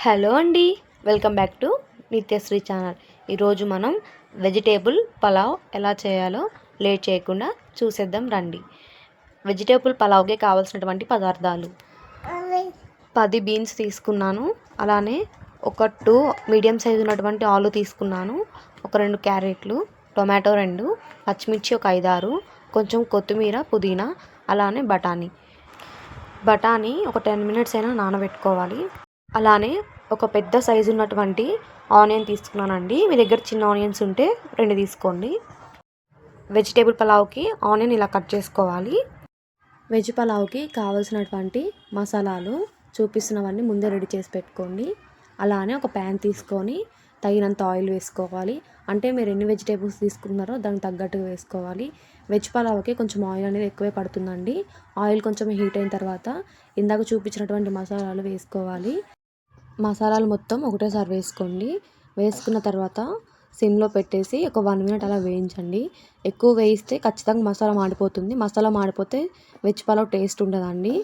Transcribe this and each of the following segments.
Hello అండి welcome back to Nithyasri channel. ఈరోజు మనం వెజిటేబుల్ పలావ్ ఎలా చేయాలో లేట్ చేయకుండా చూసేద్దాం రండి. వెజిటేబుల్ పలావ్కి కావాల్సినటువంటి పదార్థాలు. పది బీన్స్ తీసుకున్నాను. అలానే ఒక టూ మీడియం సైజు ఉన్నటువంటి ఆలు తీసుకున్నాను. ఒక రెండు క్యారెట్లు టొమాటో రెండు పచ్చిమిర్చి ఒక ఐదారు కొంచెం కొత్తిమీర పుదీనా అలానే బఠానీ. బఠానీ ఒక టెన్ మినిట్స్ అయినా నానబెట్టుకోవాలి. అలానే ఒక పెద్ద సైజు ఉన్నటువంటి ఆనియన్ తీసుకున్నానండి. మీ దగ్గర చిన్న ఆనియన్స్ ఉంటే రెండు తీసుకోండి. వెజిటేబుల్ పలావ్కి ఆనియన్ ఇలా కట్ చేసుకోవాలి. వెజ్ పలావ్కి కావలసినటువంటి మసాలాలు చూపిస్తున్నవన్నీ ముందే రెడీ చేసి పెట్టుకోండి. అలానే ఒక ప్యాన్ తీసుకొని తగినంత ఆయిల్ వేసుకోవాలి. అంటే మీరు ఎన్ని వెజిటేబుల్స్ తీసుకున్నారో దానికి తగ్గట్టుగా వేసుకోవాలి. వెజ్ పలావ్కి కొంచెం ఆయిల్ అనేది ఎక్కువే పడుతుందండి. ఆయిల్ కొంచెం హీట్ అయిన తర్వాత ఇందాక చూపించినటువంటి మసాలాలు వేసుకోవాలి. మసాలాలు మొత్తం ఒకటేసారి వేసుకోండి. వేసుకున్న తర్వాత సిమ్లో పెట్టేసి ఒక వన్ మినిట్ అలా వేయించండి. ఎక్కువ వేయిస్తే ఖచ్చితంగా మసాలా మాడిపోతుంది. మసాలా మాడిపోతే వెజ్ పలావ్ టేస్ట్ ఉండదండి.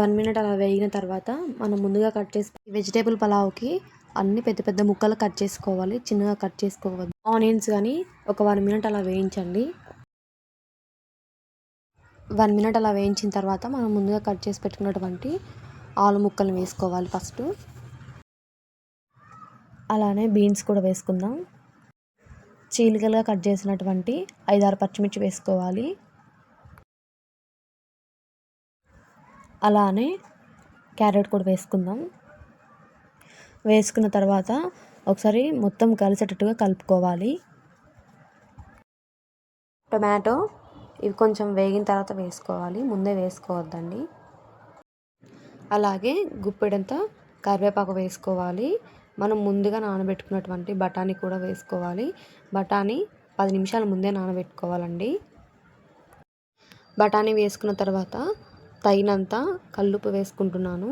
వన్ మినిట్ అలా వేగిన తర్వాత మనం ముందుగా కట్ చేసి వెజిటేబుల్ పలావ్కి అన్ని పెద్ద పెద్ద ముక్కలు కట్ చేసుకోవాలి. చిన్నగా కట్ చేసుకోవద్దు. ఆనియన్స్ కానీ ఒక వన్ మినిట్ అలా వేయించండి. వన్ మినిట్ అలా వేయించిన తర్వాత మనం ముందుగా కట్ చేసి పెట్టుకున్నటువంటి ఆలు ముక్కలు వేసుకోవాలి ఫస్ట్. అలానే బీన్స్ కూడా వేసుకుందాం. చీలికలుగా కట్ చేసినటువంటి ఐదారు పచ్చిమిర్చి వేసుకోవాలి. అలానే క్యారెట్ కూడా వేసుకుందాం. వేసుకున్న తర్వాత ఒకసారి మొత్తం కలిసేటట్టుగా కలుపుకోవాలి. టొమాటో ఇవి కొంచెం వేగిన తర్వాత వేసుకోవాలి. ముందే వేసుకోవద్దండి. అలాగే గుప్పెడంత కరివేపాకు వేసుకోవాలి. మనం ముందుగా నానబెట్టుకున్నటువంటి బఠానీ కూడా వేసుకోవాలి. బఠానీ పది నిమిషాల ముందే నానబెట్టుకోవాలండి. బఠానీ వేసుకున్న తర్వాత తగినంత కల్లుపు వేసుకుంటున్నాను.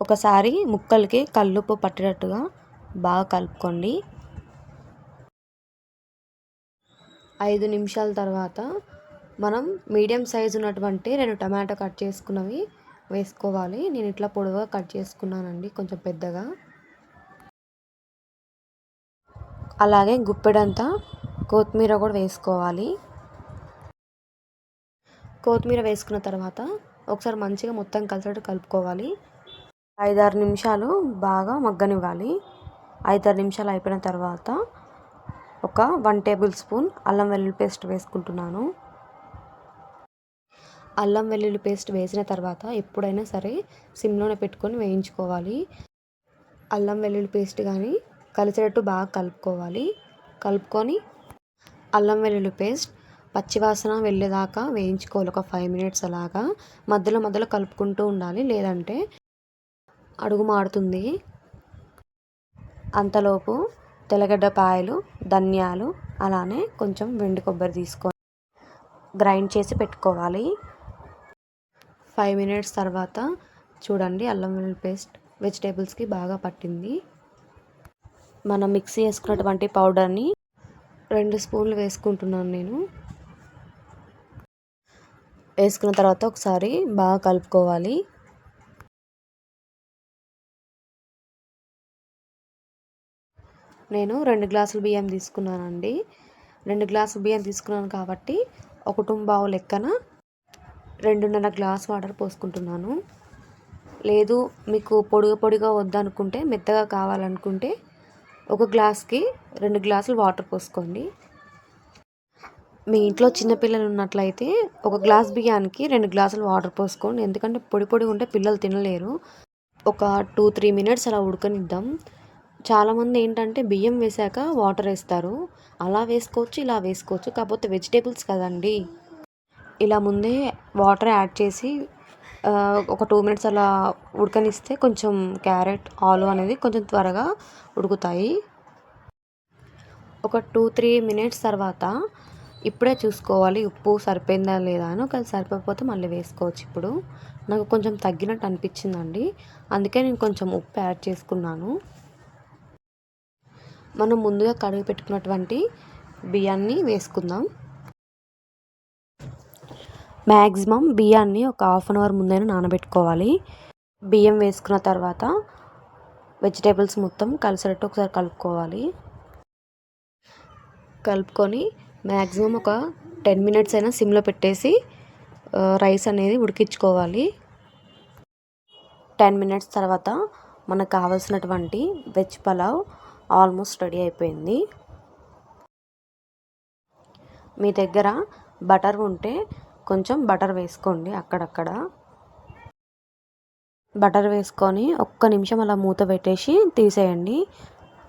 ఒకసారి ముక్కలకి కల్లుపు పట్టేటట్టుగా బాగా కలుపుకోండి. ఐదు నిమిషాల తర్వాత మనం మీడియం సైజు ఉన్నటువంటి రెండు టమాటో కట్ చేసుకున్నవి వేసుకోవాలి. నేను ఇట్లా పొడవుగా కట్ చేసుకున్నానండి కొంచెం పెద్దగా. అలాగే గుప్పెడంతా కొత్తిమీర కూడా వేసుకోవాలి. కొత్తిమీర వేసుకున్న తర్వాత ఒకసారి మంచిగా మొత్తం కలిసేటట్టు కలుపుకోవాలి. ఐదారు నిమిషాలు బాగా మగ్గనివ్వాలి. ఐదారు నిమిషాలు అయిపోయిన తర్వాత ఒక వన్ టేబుల్ స్పూన్ అల్లం వెల్లుల్లి పేస్ట్ వేసుకుంటున్నాను. అల్లం వెల్లుల్లి పేస్ట్ వేసిన తర్వాత ఎప్పుడైనా సరే సిమ్లోనే పెట్టుకొని వేయించుకోవాలి. అల్లం వెల్లుల్లి పేస్ట్ కానీ కలిసేటట్టు బాగా కలుపుకోవాలి. కలుపుకొని అల్లం వెల్లుల్లి పేస్ట్ పచ్చివాసన వెళ్ళేదాకా వేయించుకోవాలి. ఒక ఫైవ్ మినిట్స్ అలాగా మధ్యలో మధ్యలో కలుపుకుంటూ ఉండాలి. లేదంటే అడుగు మాడుతుంది. అంతలోపు తెల్లగడ్డ పాయలు ధనియాలు అలానే కొంచెం వెండి కొబ్బరి తీసుకొని గ్రైండ్ చేసి పెట్టుకోవాలి. ఫైవ్ మినిట్స్ తర్వాత చూడండి అల్లం వెల్లుల్లి పేస్ట్ వెజిటేబుల్స్కి బాగా పట్టింది. మనం మిక్సీ వేసుకున్నటువంటి పౌడర్ని రెండు స్పూన్లు వేసుకుంటున్నాను నేను. వేసుకున్న తర్వాత ఒకసారి బాగా కలుపుకోవాలి. నేను రెండు గ్లాసులు బియ్యం తీసుకున్నానండి. రెండు గ్లాసులు బియ్యం తీసుకున్నాను కాబట్టి ఒక టుంబావు లెక్కన రెండున్నర గ్లాస్ వాటర్ పోసుకుంటున్నాను. లేదు మీకు పొడిగా పొడిగా వద్దనుకుంటే మెత్తగా కావాలనుకుంటే ఒక గ్లాస్కి రెండు గ్లాసులు వాటర్ పోసుకోండి. మీ ఇంట్లో చిన్నపిల్లలు ఉన్నట్లయితే ఒక గ్లాస్ బియ్యానికి రెండు గ్లాసులు వాటర్ పోసుకోండి. ఎందుకంటే పొడి పొడి ఉంటే పిల్లలు తినలేరు. ఒక టూ త్రీ మినిట్స్ అలా ఉడకనిద్దాం. చాలామంది ఏంటంటే బియ్యం వేశాక వాటర్ వేస్తారు. అలా వేసుకోవచ్చు ఇలా వేసుకోవచ్చు. కాకపోతే వెజిటేబుల్స్ కదండి. ఇలా ముందే వాటర్ యాడ్ చేసి ఒక టూ మినిట్స్ అలా ఉడకనిస్తే కొంచెం క్యారెట్ ఆలు అనేది కొంచెం త్వరగా ఉడుకుతాయి. ఒక టూ త్రీ మినిట్స్ తర్వాత ఇప్పుడే చూసుకోవాలి ఉప్పు సరిపోయిందా లేదా అని. ఒకవేళ సరిపోకపోతే మళ్ళీ వేసుకోవచ్చు ఇప్పుడు. నాకు కొంచెం తగ్గినట్టు అనిపించిందండి. అందుకే నేను కొంచెం ఉప్పు యాడ్ చేసుకున్నాను. మనం ముందుగా కడిగి పెట్టుకున్నటువంటి బియ్యాన్ని వేసుకుందాం. మ్యాక్సిమం బియ్యాన్ని ఒక హాఫ్ అన్ అవర్ ముందైనా నానబెట్టుకోవాలి. బియ్యం వేసుకున్న తర్వాత వెజిటేబుల్స్ మొత్తం కలిసేటట్టు ఒకసారి కలుపుకోవాలి. కలుపుకొని మ్యాక్సిమం ఒక టెన్ మినిట్స్ అయినా సిమ్లో పెట్టేసి రైస్ అనేది ఉడికించుకోవాలి. టెన్ మినిట్స్ తర్వాత మనకు కావాల్సినటువంటి వెజ్ పలావ్ ఆల్మోస్ట్ రెడీ అయిపోయింది. మీ దగ్గర బటర్ ఉంటే కొంచెం బటర్ వేసుకోండి అక్కడక్కడ. బటర్ వేసుకొని ఒక్క నిమిషం అలా మూత పెట్టేసి తీసేయండి.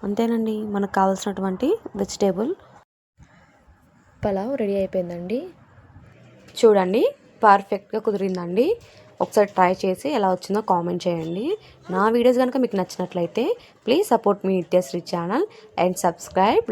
అంతేనండి మనకు కావాల్సినటువంటి వెజిటేబుల్. పలావ్ రెడీ అయిపోయిందండి. చూడండి పర్ఫెక్ట్గా కుదిరిందండి. ఒకసారి ట్రై చేసి ఎలా వచ్చిందో కామెంట్ చేయండి. నా వీడియోస్ కనుక మీకు నచ్చినట్లయితే ప్లీజ్ సపోర్ట్ మీ నిత్యశ్రీ ఛానల్ అండ్ సబ్స్క్రైబ్